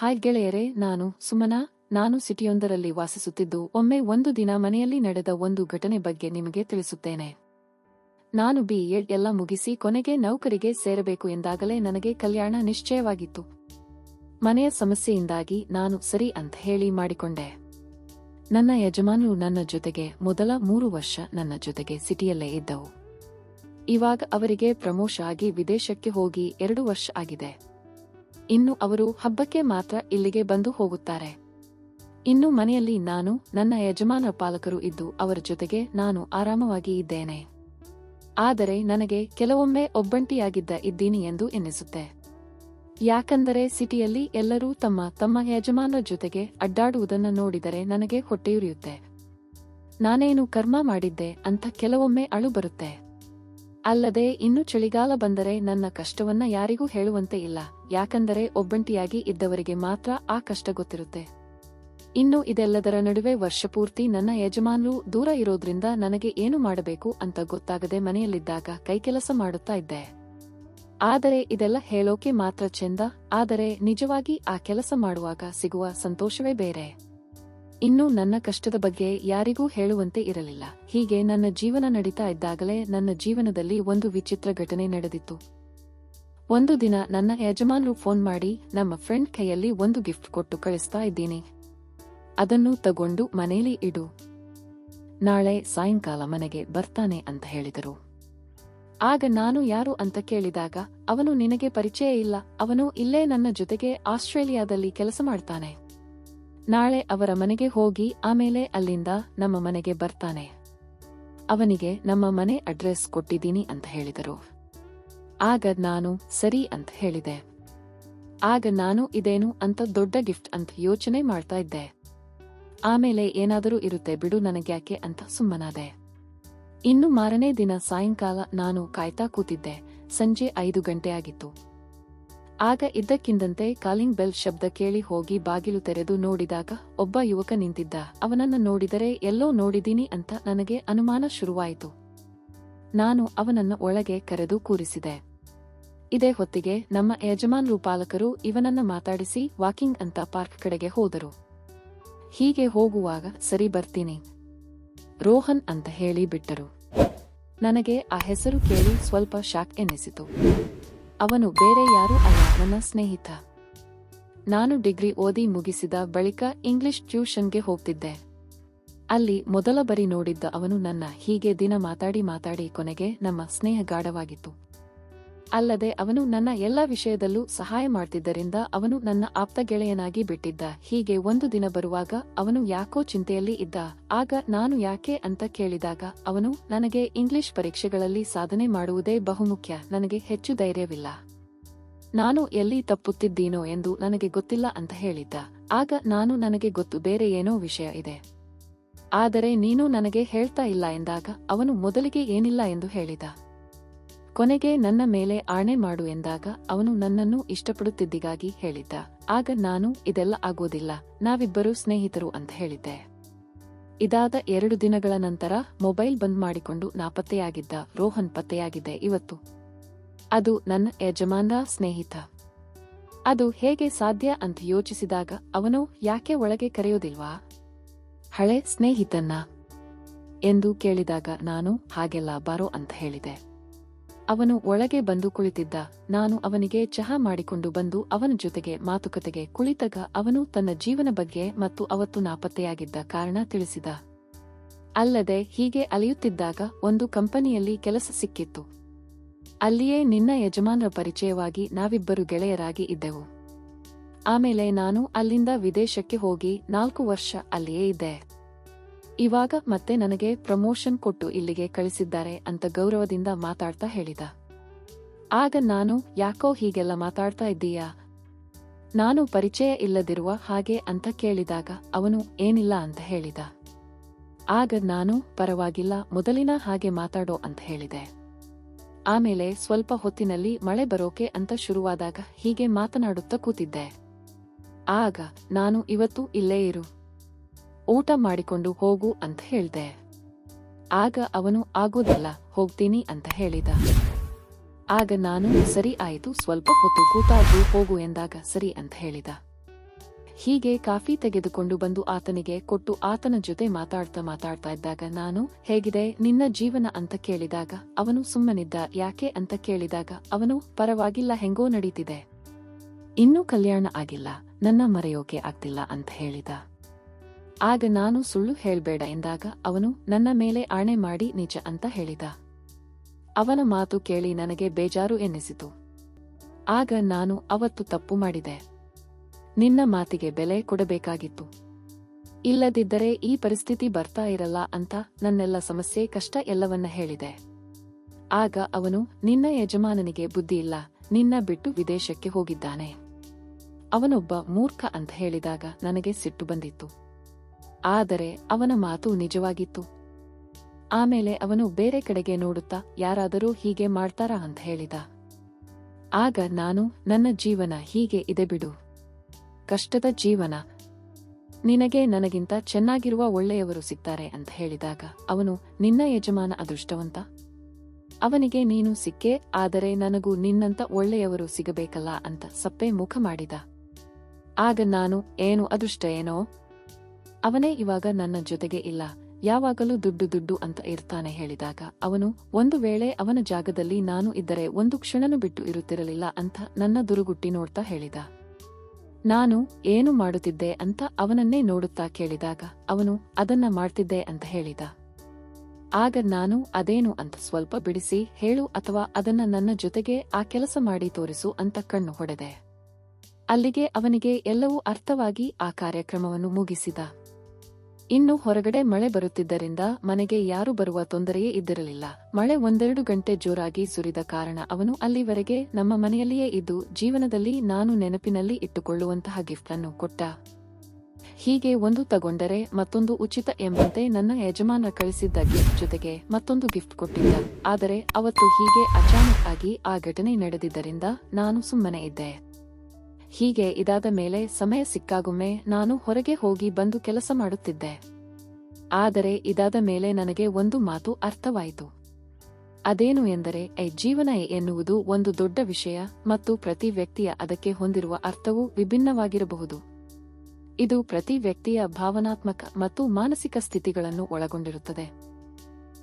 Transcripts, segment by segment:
Hi ಗೆಳೆಯರೇ, ನಾನು ಸುಮನಾ. ನಾನು ಸಿಟಿಯೊಂದರಲ್ಲಿ ವಾಸಿಸುತ್ತಿದ್ದು, ಒಮ್ಮೆ ಒಂದು ದಿನ ಮನೆಯಲ್ಲಿ ನಡೆದ ಒಂದು ಘಟನೆ ಬಗ್ಗೆ ನಿಮಗೆ ತಿಳಿಸುತ್ತೇನೆ. ನಾನು ಬಿ ಎಡ್ ಎಲ್ಲ ಮುಗಿಸಿ ಕೊನೆಗೆ ನೌಕರಿಗೆ ಸೇರಬೇಕು ಎಂದಾಗಲೇ ನನಗೆ ಕಲ್ಯಾಣ ನಿಶ್ಚಯವಾಗಿತ್ತು. ಮನೆಯ ಸಮಸ್ಯೆಯಿಂದಾಗಿ ನಾನು ಸರಿ ಅಂತ ಹೇಳಿ ಮಾಡಿಕೊಂಡೆ. ನನ್ನ ಯಜಮಾನರು ನನ್ನ ಜೊತೆಗೆ ಮೊದಲ ಮೂರು ವರ್ಷ ನನ್ನ ಜೊತೆಗೆ ಸಿಟಿಯಲ್ಲೇ ಇದ್ದವು. ಇವಾಗ ಅವರಿಗೆ ಪ್ರಮೋಷ ಆಗಿ ವಿದೇಶಕ್ಕೆ ಹೋಗಿ ಎರಡು ವರ್ಷ ಆಗಿದೆ. ಇನ್ನು ಅವರು ಹಬ್ಬಕ್ಕೆ ಮಾತ್ರ ಇಲ್ಲಿಗೆ ಬಂದು ಹೋಗುತ್ತಾರೆ. ಇನ್ನು ಮನೆಯಲ್ಲಿ ನಾನು, ನನ್ನ ಯಜಮಾನ ಪಾಲಕರು ಇದ್ದು ಅವರ ಜೊತೆಗೆ ನಾನು ಆರಾಮವಾಗಿ ಇದ್ದೇನೆ. ಆದರೆ ನನಗೆ ಕೆಲವೊಮ್ಮೆ ಒಬ್ಬಂಟಿಯಾಗಿದ್ದ ಇದ್ದೀನಿ ಎಂದು ಎನ್ನಿಸುತ್ತೆ. ಯಾಕಂದರೆ ಸಿಟಿಯಲ್ಲಿ ಎಲ್ಲರೂ ತಮ್ಮ ತಮ್ಮ ಯಜಮಾನರ ಜೊತೆಗೆ ಅಡ್ಡಾಡುವುದನ್ನು ನೋಡಿದರೆ ನನಗೆ ಹೊಟ್ಟೆಯುರಿಯುತ್ತೆ. ನಾನೇನು ಕರ್ಮ ಮಾಡಿದ್ದೆ ಅಂತ ಕೆಲವೊಮ್ಮೆ ಅಳು ಬರುತ್ತೆ. ಅಲ್ಲದೆ ಇನ್ನು ಚಳಿಗಾಲ ಬಂದರೆ ನನ್ನ ಕಷ್ಟವನ್ನ ಯಾರಿಗೂ ಹೇಳುವಂತೆ ಇಲ್ಲ. ಯಾಕಂದರೆ ಒಬ್ಬಂಟಿಯಾಗಿ ಇದ್ದವರಿಗೆ ಮಾತ್ರ ಆ ಕಷ್ಟ ಗೊತ್ತಿರುತ್ತೆ. ಇನ್ನು ಇದೆಲ್ಲದರ ನಡುವೆ ವರ್ಷಪೂರ್ತಿ ನನ್ನ ಯಜಮಾನರು ದೂರ ಇರೋದ್ರಿಂದ ನನಗೆ ಏನು ಮಾಡಬೇಕು ಅಂತ ಗೊತ್ತಾಗದೆ ಮನೆಯಲ್ಲಿದ್ದಾಗ ಕೈಕೆಲಸ ಮಾಡುತ್ತಾ ಇದ್ದೆ. ಆದರೆ ಇದೆಲ್ಲ ಹೇಳೋಕೆ ಮಾತ್ರ ಚೆಂದ, ಆದರೆ ನಿಜವಾಗಿ ಆ ಕೆಲಸ ಮಾಡುವಾಗ ಸಿಗುವ ಸಂತೋಷವೇ ಬೇರೆ. ಇನ್ನು ನನ್ನ ಕಷ್ಟದ ಬಗ್ಗೆ ಯಾರಿಗೂ ಹೇಳುವಂತೆ ಇರಲಿಲ್ಲ. ಹೀಗೆ ನನ್ನ ಜೀವನ ನಡೀತಾ ಇದ್ದಾಗಲೇ ನನ್ನ ಜೀವನದಲ್ಲಿ ಒಂದು ವಿಚಿತ್ರ ಘಟನೆ ನಡೆದಿತ್ತು. ಒಂದು ದಿನ ನನ್ನ ಯಜಮಾನರು ಫೋನ್ ಮಾಡಿ, ನಮ್ಮ ಫ್ರೆಂಡ್ ಕೈಯಲ್ಲಿ ಒಂದು ಗಿಫ್ಟ್ ಕೊಟ್ಟು ಕಳಿಸ್ತಾ ಇದ್ದೀನಿ. ಅದನ್ನು ತಗೊಂಡು ಮನೇಲಿ ಇಡು. ನಾಳೆ ಸಾಯಂಕಾಲ ಮನೆಗೆ ಬರ್ತಾನೆ ಅಂತ ಹೇಳಿದರು. ಆಗ ನಾನು ಯಾರು ಅಂತ ಕೇಳಿದಾಗ, ಅವನು ನಿನಗೆ ಪರಿಚಯ ಇಲ್ಲ, ಅವನು ಇಲ್ಲೇ ನನ್ನ ಜೊತೆಗೆ ಆಸ್ಟ್ರೇಲಿಯಾದಲ್ಲಿ ಕೆಲಸ ಮಾಡ್ತಾನೆ. ನಾಳೆ ಅವರ ಮನೆಗೆ ಹೋಗಿ ಆಮೇಲೆ ಅಲ್ಲಿಂದ ನಮ್ಮ ಮನೆಗೆ ಬರ್ತಾನೆ. ಅವನಿಗೆ ನಮ್ಮ ಮನೆ ಅಡ್ರೆಸ್ ಕೊಟ್ಟಿದ್ದೀನಿ ಅಂತ ಹೇಳಿದರು. ಆಗ ನಾನು ಸರಿ ಅಂತ ಹೇಳಿದೆ. ಆಗ ನಾನು ಇದೇನು ಅಂತ ದೊಡ್ಡ ಗಿಫ್ಟ್ ಅಂತ ಯೋಚನೆ ಮಾಡ್ತಾ ಇದ್ದೆ. ಆಮೇಲೆ ಏನಾದರೂ ಇರುತ್ತೆ ಬಿಡು ನನಗ್ಯಾಕೆ ಅಂತ ಸುಮ್ಮನಾದೆ. ಇನ್ನು ಮಾರನೇ ದಿನ ಸಾಯಂಕಾಲ ನಾನು ಕಾಯ್ತಾ ಕೂತಿದ್ದೆ. ಸಂಜೆ ಐದು ಗಂಟೆ ಆಗಿತ್ತು. ಆಗ ಇದ್ದಕ್ಕಿಂದಂತೆ ಕಾಲಿಂಗ್ ಬೆಲ್ ಶಬ್ದ ಕೇಳಿ ಹೋಗಿ ಬಾಗಿಲು ತೆರೆದು ನೋಡಿದಾಗ ಒಬ್ಬ ಯುವಕ ನಿಂತಿದ್ದ. ಅವನನ್ನ ನೋಡಿದರೆ, ಎಲ್ಲೋ ನೋಡಿದೀನಿ ಅಂತ ನನಗೆ ಅನುಮಾನ ಶುರುವಾಯಿತು. ನಾನು ಅವನನ್ನು ಒಳಗೆ ಕರೆದು ಕೂರಿಸಿದೆ. ಇದೇ ಹೊತ್ತಿಗೆ ನಮ್ಮ ಯಜಮಾನ್ರು ಪಾಲಕರು ಇವನನ್ನ ಮಾತಾಡಿಸಿ ವಾಕಿಂಗ್ ಅಂತ ಪಾರ್ಕ್ ಕಡೆಗೆ ಹೋದರು. ಹೀಗೆ ಹೋಗುವಾಗ, ಸರಿ ಬರ್ತೀನಿ. ರೋಹನ್ ಅಂತ ಹೇಳಿ ಬಿಟ್ಟರು. ನನಗೆ ಆ ಹೆಸರು ಕೇಳಿ ಸ್ವಲ್ಪ ಶಾಕ್ ಎನ್ನಿಸಿತು ಅವನು ಬೇರೆ ಯಾರೂ ಅಲ್ಲ, ನನ್ನ ಸ್ನೇಹಿತ. ನಾನು ಡಿಗ್ರಿ ಓದಿ ಮುಗಿಸಿದ ಬಳಿಕ ಇಂಗ್ಲಿಷ್ ಟ್ಯೂಷನ್ಗೆ ಹೋಗ್ತಿದ್ದೆ. ಅಲ್ಲಿ ಮೊದಲ ಬರಿ ನೋಡಿದ್ದ ಅವನು ನನ್ನ ಹೀಗೆ ದಿನ ಮಾತಾಡಿ ಮಾತಾಡಿ ಕೊನೆಗೆ ನಮ್ಮ ಸ್ನೇಹ ಗಾಢವಾಗಿತ್ತು ಅಲ್ಲದೆ ಅವನು ನನ್ನ ಎಲ್ಲ ವಿಷಯದಲ್ಲೂ ಸಹಾಯ ಮಾಡ್ತಿದ್ದರಿಂದ ಅವನು ನನ್ನ ಆಪ್ತ ಗೆಳೆಯನಾಗಿ ಬಿಟ್ಟಿದ್ದ. ಹೀಗೆ ಒಂದು ದಿನ ಬರುವಾಗ ಅವನು ಯಾಕೋ ಚಿಂತೆಯಲ್ಲಿ ಇದ್ದ. ಆಗ ನಾನು ಯಾಕೆ ಅಂತ ಕೇಳಿದಾಗ ಅವನು, ನನಗೆ ಇಂಗ್ಲಿಷ್ ಪರೀಕ್ಷೆಗಳಲ್ಲಿ ಸಾಧನೆ ಮಾಡುವುದೇ ಬಹುಮುಖ್ಯ, ನನಗೆ ಹೆಚ್ಚು ಧೈರ್ಯವಿಲ್ಲ. ನಾನು ಎಲ್ಲಿ ತಪ್ಪುತ್ತಿದ್ದೀನೋ ಎಂದು ನನಗೆ ಗೊತ್ತಿಲ್ಲ ಅಂತ ಹೇಳಿದ್ದ. ಆಗ ನಾನು, ನನಗೆ ಗೊತ್ತು, ಬೇರೆ ಏನೋ ವಿಷಯ ಇದೆ. ಆದರೆ ನೀನು ನನಗೆ ಹೇಳ್ತಾ ಇಲ್ಲ ಎಂದಾಗ ಅವನು, ಮೊದಲಿಗೆ ಏನಿಲ್ಲ ಎಂದು ಹೇಳಿದ. ಕೊನೆಗೆ ನನ್ನ ಮೇಲೆ ಆಣೆ ಮಾಡು ಎಂದಾಗ ಅವನು ನನ್ನನ್ನು ಇಷ್ಟಪಡುತ್ತಿದ್ದಿಗಾಗಿ ಹೇಳಿದ್ದ. ಆಗ ನಾನು ಇದೆಲ್ಲ ಆಗೋದಿಲ್ಲ, ನಾವಿಬ್ಬರು ಸ್ನೇಹಿತರು ಅಂತ ಹೇಳಿದ್ದೆ. ಇದಾದ ಎರಡು ದಿನಗಳ ನಂತರ ಮೊಬೈಲ್ ಬಂದ್ ಮಾಡಿಕೊಂಡು ನಾಪತ್ತೆಯಾಗಿದ್ದ, ರೋಹನ್ ಪತ್ತೆಯಾಗಿದೆ ಇವತ್ತು. ಅದು ನನ್ನ ಯಜಮಾನ ಸ್ನೇಹಿತ. ಅದು ಹೇಗೆ ಸಾಧ್ಯ ಅಂತ ಯೋಚಿಸಿದಾಗ ಅವನು ಯಾಕೆ ಒಳಗೆ ಕರೆಯೋದಿಲ್ವಾ? ಹಳೆ ಸ್ನೇಹಿತನ್ನ ಎಂದು ಕೇಳಿದಾಗ ನಾನು, ಹಾಗೆಲ್ಲ ಬಾರೋ ಅಂತ ಹೇಳಿದೆ. ಅವನು ಒಳಗೆ ಬಂದು ಕುಳಿತಿದ್ದ. ನಾನು ಅವನಿಗೆ ಚಹಾ ಮಾಡಿಕೊಂಡು ಬಂದು ಅವನ ಜೊತೆಗೆ ಮಾತುಕತೆಗೆ ಕುಳಿತಾಗ ಅವನು ತನ್ನ ಜೀವನ ಬಗ್ಗೆ ಮತ್ತು ಅವತ್ತು ನಾಪತ್ತೆಯಾಗಿದ್ದ ಕಾರಣ ತಿಳಿಸಿದ. ಅಲ್ಲದೆ ಹೀಗೆ ಅಲೆಯುತ್ತಿದ್ದಾಗ ಒಂದು ಕಂಪನಿಯಲ್ಲಿ ಕೆಲಸ ಸಿಕ್ಕಿತ್ತು. ಅಲ್ಲಿಯೇ ನಿನ್ನ ಯಜಮಾನರ ಪರಿಚಯವಾಗಿ ನಾವಿಬ್ಬರು ಗೆಳೆಯರಾಗಿ ಇದ್ದೆವು. ಆಮೇಲೆ ನಾನು ಅಲ್ಲಿಂದ ವಿದೇಶಕ್ಕೆ ಹೋಗಿ ನಾಲ್ಕು ವರ್ಷ ಅಲ್ಲಿಯೇ ಇದ್ದೆ. ಇವಾಗ ಮತ್ತೆ ನನಗೆ ಪ್ರಮೋಷನ್ ಕೊಟ್ಟು ಇಲ್ಲಿಗೆ ಕಳಿಸಿದ್ದಾರೆ ಅಂತ ಗೌರವದಿಂದ ಮಾತಾಡ್ತಾ ಹೇಳಿದ. ಆಗ ನಾನು, ಯಾಕೋ ಹೀಗೆಲ್ಲ ಮಾತಾಡ್ತಾ ಇದ್ದೀಯಾ? ನಾನು ಪರಿಚಯ ಇಲ್ಲದಿರುವ ಹಾಗೆ ಅಂತ ಕೇಳಿದಾಗ ಅವನು, ಏನಿಲ್ಲ ಅಂತ ಹೇಳಿದ. ಆಗ ನಾನು, ಪರವಾಗಿಲ್ಲ, ಮೊದಲಿನ ಹಾಗೆ ಮಾತಾಡೋ ಅಂತ ಹೇಳಿದೆ. ಆಮೇಲೆ ಸ್ವಲ್ಪ ಹೊತ್ತಿನಲ್ಲಿ ಮಳೆ ಬರೋಕೆ ಅಂತ ಶುರುವಾದಾಗ ಹೀಗೆ ಮಾತನಾಡುತ್ತಾ ಕೂತಿದ್ದೆ. ಆಗ, ನಾನು ಇವತ್ತು ಇಲ್ಲೇ ಇರು. ಊಟ ಮಾಡಿಕೊಂಡು ಹೋಗು ಅಂತ ಹೇಳ್ದೆ. ಆಗ ಅವನು, ಆಗೋದಿಲ್ಲ, ಹೋಗ್ತೀನಿ ಅಂತ ಹೇಳಿದ. ಆಗ ನಾನು, ಸರಿ ಆಯಿತು, ಸ್ವಲ್ಪ ಹೊತ್ತು ಕೂತಾದ್ರೂ ಹೋಗು ಎಂದಾಗ, ಸರಿ ಅಂತ ಹೇಳಿದ. ಹೀಗೆ ಕಾಫಿ ತೆಗೆದುಕೊಂಡು ಬಂದು ಆತನಿಗೆ ಕೊಟ್ಟು ಆತನ ಜೊತೆ ಮಾತಾಡ್ತಾ ಮಾತಾಡ್ತಾ ಇದ್ದಾಗ ನಾನು, ಹೇಗಿದೆ, ನಿನ್ನ ಜೀವನ ಅಂತ ಕೇಳಿದಾಗ? ಅವನು ಸುಮ್ಮನಿದ್ದ, ಯಾಕೆ? ಅಂತ ಕೇಳಿದಾಗ, ಅವನು, ಪರವಾಗಿಲ್ಲ, ಹೆಂಗೋ ನಡೀತಿದೆ. ಇನ್ನೂ ಕಲ್ಯಾಣ ಆಗಿಲ್ಲ, ನನ್ನ ಮರೆಯೋಕೆ ಆಗ್ತಿಲ್ಲ ಅಂತ ಹೇಳಿದ. ಆಗ ನಾನು ಸುಳ್ಳು ಹೇಳ್ಬೇಡ ಎಂದಾಗ ಅವನು ನನ್ನ ಮೇಲೆ ಆಣೆ ಮಾಡಿ ನಿಜ ಅಂತ ಹೇಳಿದ. ಅವನ ಮಾತು ಕೇಳಿ ನನಗೆ ಬೇಜಾರು ಎನ್ನಿಸಿತು. ಆಗ ನಾನು ಅವತ್ತು ತಪ್ಪು ಮಾಡಿದೆ. ನಿನ್ನ ಮಾತಿಗೆ ಬೆಲೆ ಕೊಡಬೇಕಾಗಿತ್ತು. ಇಲ್ಲದಿದ್ದರೆ ಈ ಪರಿಸ್ಥಿತಿ ಬರ್ತಾ ಇರಲ್ಲ ಅಂತ ನನ್ನೆಲ್ಲ ಸಮಸ್ಯೆ ಕಷ್ಟ ಎಲ್ಲವನ್ನ ಹೇಳಿದೆ. ಆಗ ಅವನು, ನಿನ್ನ ಯಜಮಾನನಿಗೆ ಬುದ್ಧಿ ಇಲ್ಲ, ನಿನ್ನ ಬಿಟ್ಟು ವಿದೇಶಕ್ಕೆ ಹೋಗಿದ್ದಾನೆ. ಅವನೊಬ್ಬ ಮೂರ್ಖ ಅಂತ ಹೇಳಿದಾಗ ನನಗೆ ಸಿಟ್ಟು ಬಂದಿತ್ತು. ಆದರೆ ಅವನ ಮಾತು ನಿಜವಾಗಿತ್ತು. ಆಮೇಲೆ ಅವನು ಬೇರೆ ಕಡೆಗೆ ನೋಡುತ್ತಾ, ಯಾರಾದರೂ ಹೀಗೆ ಮಾಡ್ತಾರಾ ಅಂತ ಹೇಳಿದ. ಆಗ ನಾನು, ನನ್ನ ಜೀವನ ಹೀಗೆ ಇದೆ ಬಿಡು. ಕಷ್ಟದ ಜೀವನ. ನಿನಗೆ ನನಗಿಂತ ಚೆನ್ನಾಗಿರುವ ಒಳ್ಳೆಯವರು ಸಿಗ್ತಾರೆ ಅಂತ ಹೇಳಿದಾಗ, ಅವನು, ನಿನ್ನ ಯಜಮಾನ ಅದೃಷ್ಟವಂತ? ಅವನಿಗೆ ನೀನು ಸಿಕ್ಕೇ, ಆದರೆ ನನಗೂ ನಿನ್ನಂತ ಒಳ್ಳೆಯವರು ಸಿಗಬೇಕಲ್ಲ ಅಂತ ಸಪ್ಪೆ ಮುಖ ಮಾಡಿದ. ಆಗ ನಾನು, ಏನು ಅದೃಷ್ಟ ಏನೋ? ಅವನೇ ಇವಾಗ ನನ್ನ ಜೊತೆಗೆ ಇಲ್ಲ. ಯಾವಾಗಲೂ ದುಡ್ಡು ದುಡ್ಡು ಅಂತ ಇರ್ತಾನೆ ಹೇಳಿದಾಗ, ಅವನು ಒಂದು ವೇಳೆ ಅವನ ಜಾಗದಲ್ಲಿ ನಾನು ಇದ್ದರೆ ಒಂದು ಕ್ಷಣನು ಬಿಟ್ಟು ಇರುತ್ತಿರಲಿಲ್ಲ ಅಂತ ನನ್ನ ದುರುಗುಟ್ಟಿ ನೋಡ್ತಾ ಹೇಳಿದ. ನಾನು ಏನು ಮಾಡುತ್ತಿದ್ದೆ ಅಂತ ಅವನನ್ನೇ ನೋಡುತ್ತಾ ಕೇಳಿದಾಗ, ಅವನು ಅದನ್ನ ಮಾಡ್ತಿದ್ದೆ ಅಂತ ಹೇಳಿದ. ಆಗ ನಾನು ಅದೇನು ಅಂತ ಸ್ವಲ್ಪ ಬಿಡಿಸಿ ಹೇಳು ಅಥವಾ ಅದನ್ನ ನನ್ನ ಜೊತೆಗೆ ಆ ಕೆಲಸ ಮಾಡಿ ತೋರಿಸು ಅಂತ ಕಣ್ಣು ಹೊಡೆದೆ. ಅಲ್ಲಿಗೆ ಅವನಿಗೆ ಎಲ್ಲವೂ ಅರ್ಥವಾಗಿ ಆ ಕಾರ್ಯಕ್ರಮವನ್ನು ಮುಗಿಸಿದ. ಇನ್ನು ಹೊರಗಡೆ ಮಳೆ ಬರುತ್ತಿದ್ದರಿಂದ ಮನೆಗೆ ಯಾರು ಬರುವ ತೊಂದರೆಯೇ ಇದ್ದಿರಲಿಲ್ಲ. ಮಳೆ ಒಂದೆರಡು ಗಂಟೆ ಜೋರಾಗಿ ಸುರಿದ ಕಾರಣ ಅವನು ಅಲ್ಲಿವರೆಗೆ ನಮ್ಮ ಮನೆಯಲ್ಲಿಯೇ ಇದ್ದು ಜೀವನದಲ್ಲಿ ನಾನು ನೆನಪಿನಲ್ಲಿ ಇಟ್ಟುಕೊಳ್ಳುವಂತಹ ಗಿಫ್ಟ್ ಅನ್ನು ಕೊಟ್ಟ. ಹೀಗೆ ಒಂದು ತಗೊಂಡರೆ ಮತ್ತೊಂದು ಉಚಿತ ಎಂಬಂತೆ ನನ್ನ ಯಜಮಾನ ಕಳಿಸಿದ್ದ ಗಿಫ್ಟ್ ಜೊತೆಗೆ ಮತ್ತೊಂದು ಗಿಫ್ಟ್ ಕೊಟ್ಟಿದ್ದ. ಆದರೆ ಅವತ್ತು ಹೀಗೆ ಅಚಾನಕ್ ಆಗಿ ಆ ಘಟನೆ ನಡೆದಿದ್ದರಿಂದ ನಾನು ಸುಮ್ಮನೆ ಇದ್ದೆ. ಹೀಗೆ ಇದಾದ ಮೇಲೆ ಸಮಯ ಸಿಕ್ಕಾಗೊಮ್ಮೆ ನಾನು ಹೊರಗೆ ಹೋಗಿ ಬಂದು ಕೆಲಸ ಮಾಡುತ್ತಿದ್ದೆ. ಆದರೆ ಇದಾದ ಮೇಲೆ ನನಗೆ ಒಂದು ಮಾತು ಅರ್ಥವಾಯಿತು. ಅದೇನು ಎಂದರೆ, ಎ ಜೀವನ ಎನ್ನುವುದು ಒಂದು ದೊಡ್ಡ ವಿಷಯ ಮತ್ತು ಪ್ರತಿ ವ್ಯಕ್ತಿಯ ಅದಕ್ಕೆ ಹೊಂದಿರುವ ಅರ್ಥವು ವಿಭಿನ್ನವಾಗಿರಬಹುದು. ಇದು ಪ್ರತಿ ವ್ಯಕ್ತಿಯ ಭಾವನಾತ್ಮಕ ಮತ್ತು ಮಾನಸಿಕ ಸ್ಥಿತಿಗಳನ್ನು ಒಳಗೊಂಡಿರುತ್ತದೆ.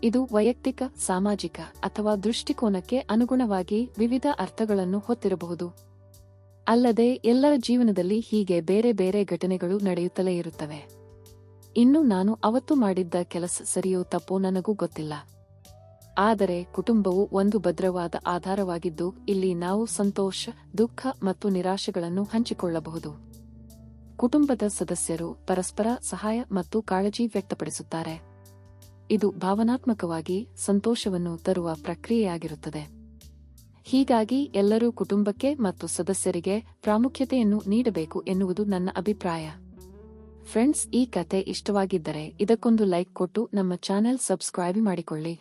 ಇದು ವೈಯಕ್ತಿಕ, ಸಾಮಾಜಿಕ ಅಥವಾ ದೃಷ್ಟಿಕೋನಕ್ಕೆ ಅನುಗುಣವಾಗಿ ವಿವಿಧ ಅರ್ಥಗಳನ್ನು ಹೊತ್ತಿರಬಹುದು. ಅಲ್ಲದೆ ಎಲ್ಲರ ಜೀವನದಲ್ಲಿ ಹೀಗೆ ಬೇರೆ ಬೇರೆ ಘಟನೆಗಳು ನಡೆಯುತ್ತಲೇ ಇರುತ್ತವೆ. ಇನ್ನು ನಾನು ಅವತ್ತು ಮಾಡಿದ್ದ ಕೆಲಸ ಸರಿಯೋ ತಪ್ಪೋ ನನಗೂ ಗೊತ್ತಿಲ್ಲ. ಆದರೆ ಕುಟುಂಬವು ಒಂದು ಭದ್ರವಾದ ಆಧಾರವಾಗಿದ್ದು ಇಲ್ಲಿ ನಾವು ಸಂತೋಷ, ದುಃಖ ಮತ್ತು ನಿರಾಶೆಗಳನ್ನು ಹಂಚಿಕೊಳ್ಳಬಹುದು. ಕುಟುಂಬದ ಸದಸ್ಯರು ಪರಸ್ಪರ ಸಹಾಯ ಮತ್ತು ಕಾಳಜಿ ವ್ಯಕ್ತಪಡಿಸುತ್ತಾರೆ. ಇದು ಭಾವನಾತ್ಮಕವಾಗಿ ಸಂತೋಷವನ್ನು ತರುವ ಪ್ರಕ್ರಿಯೆಯಾಗಿರುತ್ತದೆ. ಹೀಗಾಗಿ ಎಲ್ಲರೂ ಕುಟುಂಬಕ್ಕೆ ಮತ್ತು ಸದಸ್ಯರಿಗೆ ಪ್ರಾಮುಖ್ಯತೆಯನ್ನು ನೀಡಬೇಕು ಎನ್ನುವುದು ನನ್ನ ಅಭಿಪ್ರಾಯ. ಫ್ರೆಂಡ್ಸ್ ಈ ಕತೆ ಇಷ್ಟವಾಗಿದ್ದರೆ ಇದಕ್ಕೊಂದು ಲೈಕ್ ಕೊಟ್ಟು ನಮ್ಮ ಚಾನೆಲ್ ಸಬ್ಸ್ಕ್ರೈಬ್ ಮಾಡಿಕೊಳ್ಳಿ.